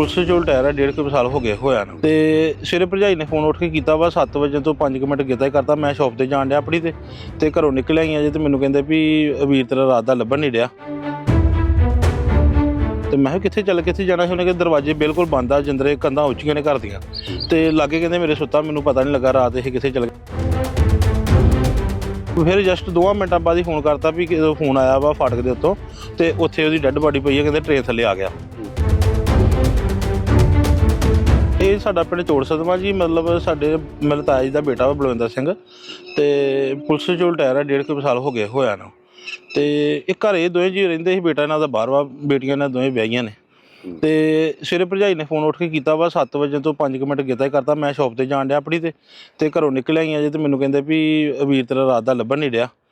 Police ਚੋਂ tyre ਆ, ਡੇਢ ਕੁ ਸਾਲ ਹੋ ਗਏ ਹੋਇਆ ਨੂੰ। ਤੇ ਸਵੇਰੇ ਭਰਜਾਈ ਨੇ ਫੋਨ ਉੱਠ ਕੇ ਕੀਤਾ ਵਾ 7 ਵਜੇ ਤੋਂ 5 ਮਿੰਟ ਕੀਤਾ ਹੀ ਕਰਤਾ, ਮੈਂ ਸ਼ਾਪ ਤੇ ਜਾਣ ਡਿਆ ਆਪਣੀ ਤੇ ਤੇ ਘਰੋਂ ਨਿਕਲ ਆਈ ਆ ਜੇ ਤੇ ਮੈਨੂੰ ਕਹਿੰਦੇ ਵੀ ਵੀਰ ਤੇਰਾ ਰਾਤ ਦਾ ਲੱਭਣ ਨਹੀਂ ਡਿਆ। ਤੇ ਮੈਂ ਕਿਹਾ ਕਿੱਥੇ ਚੱਲ, ਕਿੱਥੇ ਜਾਣਾ ਸੀ? ਉਹਨੇ ਕਿ ਦਰਵਾਜ਼ੇ ਬਿਲਕੁਲ ਬੰਦ ਆ, ਜਿੰਦਰੇ ਕੰਧਾਂ ਉੱਚੀਆਂ ਨੇ ਘਰ ਦੀਆਂ। ਤੇ ਲਾਗੇ ਕਹਿੰਦੇ ਮੇਰੇ ਸੁੱਤਾ, ਮੈਨੂੰ ਪਤਾ ਨਹੀਂ ਲੱਗਾ ਰਾਤ ਇਹ ਕਿੱਥੇ ਚੱਲ ਗਿਆ ਫਿਰ ਜਸਟ 2 ਮਿੰਟਾਂ ਬਾਅਦ ਹੀ ਫੋਨ ਕਰਤਾ ਵੀ ਫੋਨ ਆਇਆ ਵਾ ਫਾਟਕ ਦੇ ਉੱਤੋਂ, ਤੇ ਉੱਥੇ ਉਹਦੀ ਡੈੱਡ ਬਾਡੀ ਪਈ ਹੈ ਕਹਿੰਦੇ ਟ੍ਰੇਨ ਥੱਲੇ ਆ ਗਿਆ। ਸਾਡਾ ਪਿੰਡ ਚੋੜ ਸਦਮਾ ਜੀ, ਮਤਲਬ ਸਾਡੇ ਮੇਰੇ ਤਾਇਆ ਜੀ ਦਾ ਬੇਟਾ ਵਾ ਬਲਵਿੰਦਰ ਸਿੰਘ ਤੇ ਪੁਲਿਸ ਚੋਂ ਰਿਟਾਇਰ ਆ, ਡੇਢ ਕੁ ਸਾਲ ਹੋ ਗਏ ਹੋਇਆ ਨਾ। ਤੇ ਇਹ ਘਰੇ ਦੋਵੇਂ ਜੀ ਰਹਿੰਦੇ ਸੀ, ਬੇਟਾ ਇਹਨਾਂ ਦਾ ਬਾਹਰ ਵਾ ਬੇਟੀਆਂ ਇਹਨਾਂ ਦੋਵੇਂ ਵਿਆਹੀਆਂ ਨੇ। ਤੇ ਸਵੇਰੇ ਭਰਜਾਈ ਨੇ ਫੋਨ ਉੱਠ ਕੇ ਕੀਤਾ ਵਾ 7 ਵਜੇ ਤੋਂ 5 ਮਿੰਟ ਕੀਤਾ ਹੀ ਕਰਤਾ, ਮੈਂ ਸ਼ਾਪ ਤੇ ਜਾਣ ਡਿਆ ਆਪਣੀ ਤੇ ਤੇ ਘਰੋਂ ਨਿਕਲ ਆਈ ਆ ਜੇ ਤੇ ਮੈਨੂੰ ਕਹਿੰਦੇ ਵੀ ਵੀਰ ਤੇਰਾ ਰਾਤ ਦਾ ਲੱਭਣ ਨਹੀਂ ਡਿਆ।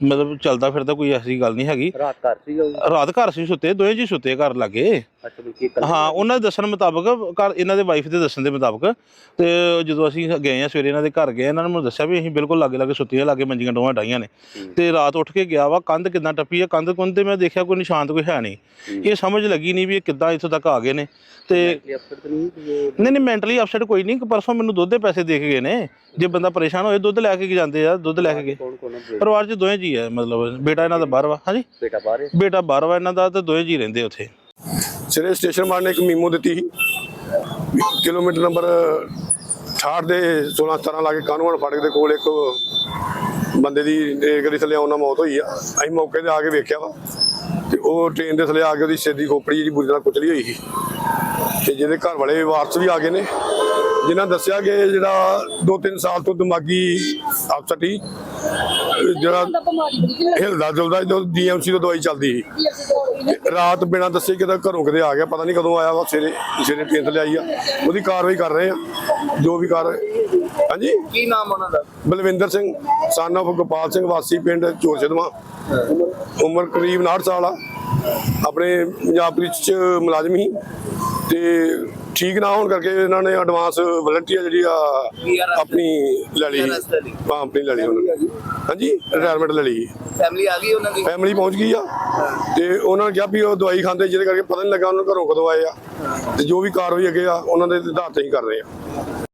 ਮਤਲਬ ਚੱਲਦਾ ਫਿਰਦਾ ਕੋਈ ਐਸੀ ਗੱਲ ਨਹੀਂ ਹੈਗੀ ਰਾਤ ਘਰ ਉਹ? ਰਾਤ ਘਰ ਸੀ ਸੁੱਤੇ ਦੋਵੇਂ ਜੀ ਸੁੱਤੇ ਘਰ ਲੱਗੇ ਹਾਂ ਉਹਨਾਂ ਦੇ ਦੱਸਣ ਮੁਤਾਬਕ ਘਰ ਇਹਨਾਂ ਦੇ ਵਾਈਫ ਦੇ ਦੱਸਣ ਦੇ ਮੁਤਾਬਕ ਤੇ ਜਦੋਂ ਅਸੀਂ ਗਏ ਆ ਸਵੇਰੇ ਇਹਨਾਂ ਦੇ ਘਰ ਗਏ ਇਹਨਾਂ ਨੇ ਮੈਨੂੰ ਦੱਸਿਆ ਵੀ ਅਸੀਂ ਬਿਲਕੁਲ ਲਾਗੇ ਲਾਗੇ ਸੁੱਤੀਆਂ ਲਾਗੇ ਮੰਜੀਆਂ ਡੋਹਾਂ ਡਾਈਆਂ ਨੇ। ਤੇ ਰਾਤ ਉੱਠ ਕੇ ਗਿਆ ਵਾ ਕੰਧ ਕਿਦਾਂ ਟੱਪੀ ਆ ਕੰਧ ਕੁੰਧ ਤੇ ਮੈਂ ਦੇਖਿਆ ਕੋਈ ਨਿਸ਼ਾਨ ਤਾਂ ਕੋਈ ਹੈ ਨਹੀਂ। ਇਹ ਸਮਝ ਲੱਗੀ ਨਹੀਂ ਵੀ ਇਹ ਕਿੱਦਾਂ ਇੱਥੋਂ ਤੱਕ ਆ ਗਏ ਨੇ। ਤੇ ਨਹੀਂ ਨਹੀਂ ਮੈਂਟਲੀ ਅਪਸੈਟ ਕੋਈ ਨਹੀਂ ਪਰਸੋਂ ਮੈਨੂੰ ਦੁੱਧ ਦੇ ਪੈਸੇ ਦੇ ਕੇ ਗਏ ਨੇ। ਜੇ ਬੰਦਾ ਪਰੇਸ਼ਾਨ ਹੋਏ ਦੁੱਧ ਲੈ ਕੇ ਜਾਂਦੇ ਆ ਦੁੱਧ ਲੈ ਕੇ ਗਏ। ਪਰਿਵਾਰ 'ਚ ਦੋਵੇਂ ਜੀ ਆ ਮਤਲਬ ਬੇਟਾ ਇਹਨਾਂ ਦਾ ਬਾਹਰ ਵਾ ਹਾਂਜੀ। ਬੇਟਾ ਬਾਹਰ ਬੇਟਾ ਬਾਹਰ ਵਾ ਇਹਨਾਂ ਦਾ ਤੇ ਦੋਵੇਂ ਜੀ ਰਹਿੰਦੇ ਉੱਥੇ। ਸਿਰੇ ਸਟੇਸ਼ਨ ਮਾਰ ਨੇ ਇੱਕ ਮੀਮੋ ਦਿੱਤੀ ਸੀ। ਕਿਲੋਮੀਟਰ ਨੰਬਰ 68 ਦੇ 16 17 ਲਾ ਕਾਨੂੰਨ ਫਾਟਕ ਦੇ ਕੋਲ ਇੱਕ ਬੰਦੇ ਦੀ ਰੇਲ ਥੱਲੇ ਆਉਣ ਮੌਤ ਹੋਈ ਆ। ਅਸੀਂ ਮੌਕੇ ਤੇ ਆ ਕੇ ਵੇਖਿਆ ਵਾ। ਤੇ ਉਹ ਟ੍ਰੇਨ ਦੇ ਥੱਲੇ ਆ ਕੇ ਉਹਦੀ ਸਿਰ ਖੋਪੜੀ ਜਿਹੜੀ ਬੁਰੀ ਤਰ੍ਹਾਂ ਕੁਚਲੀ ਹੋਈ ਸੀ। ਤੇ ਜਿਹਦੇ ਘਰ ਵਾਲੇ ਵਾਰਸ ਵੀ ਆ ਗਏ ਨੇ। ਜਿਨ੍ਹਾਂ ਦੱਸਿਆ ਕਿ ਜਿਹੜਾ 2-3 ਸਾਲ ਤੋਂ ਦਿਮਾਗੀ ਅਫਸਰ ਸੀ। ਜਿਹੜਾ ਹਿਲਦਾ ਜੁਲਦਾ ਜਦੋਂ ਡੀਐਮਸੀ ਤੋਂ ਦਵਾਈ ਚੱਲਦੀ ਸੀ। ਤੇ ਰਾਤ ਬਿਨਾਂ ਦੱਸੇ ਕਿਤੇ ਘਰੋਂ ਕਿਤੇ ਆ ਗਿਆ ਪਤਾ ਨਹੀਂ ਕਦੋਂ ਆਇਆ ਵਾ ਸਵੇਰੇ ਸਵੇਰੇ ਟ੍ਰੇਨ ਤੇ ਆ। ਉਹਦੀ ਕਾਰਵਾਈ ਕਰ ਰਹੇ ਆ ਜੋ ਵੀ ਕਰ ਹਾਂਜੀ? ਕੀ ਨਾਮ ਉਹਨਾਂ ਦਾ? ਬਲਵਿੰਦਰ ਸਿੰਘ son of ਗੋਪਾਲ ਸਿੰਘ ਵਾਸੀ ਪਿੰਡ ਚੋਰ ਛਦਮਾ ਉਮਰ ਕਰੀਬ 59 ਸਾਲ ਆ। ਆਪਣੇ ਪੰਜਾਬ ਪੁਲਿਸ ਚ ਮੁਲਾਜ਼ਮ ਹੀ ਤੇ ਠੀਕ ਨਾ ਹੋਣ ਕਰਕੇ ਇਹਨਾਂ ਨੇ ਐਡਵਾਂਸ ਵਲੰਟੀਅਰ ਜਿਹੜੀ ਆ ਆਪਣੀ ਲੈ ਲਈ। ਹਾਂ ਆਪਣੀ ਲੈ ਲਈ ਉਹਨਾਂ ਨੇ। ਹਾਂਜੀ ਰਿਟਾਇਰਮੈਂਟ ਲੈ ਲਈ। ਫੈਮਿਲੀ ਆ ਗਈ ਉਹਨਾਂ ਦੀ? ਫੈਮਿਲੀ ਪਹੁੰਚ ਗਈ ਆ। ਤੇ ਉਹਨਾਂ ਨੇ ਕਿਹਾ ਵੀ ਉਹ ਦਵਾਈ ਖਾਂਦੇ ਜਿਹਦੇ ਕਰਕੇ ਪਤਾ ਨਹੀਂ ਲੱਗਾ ਉਹਨਾਂ ਨੂੰ ਘਰੋਂ ਕਦੋਂ ਆਏ ਆ। ਤੇ ਜੋ ਵੀ ਕਾਰਵਾਈ ਅੱਗੇ ਆ ਉਹਨਾਂ ਦੇ ਆਧਾਰ ਤੇ ਹੀ ਕਰ ਰਹੇ ਆ।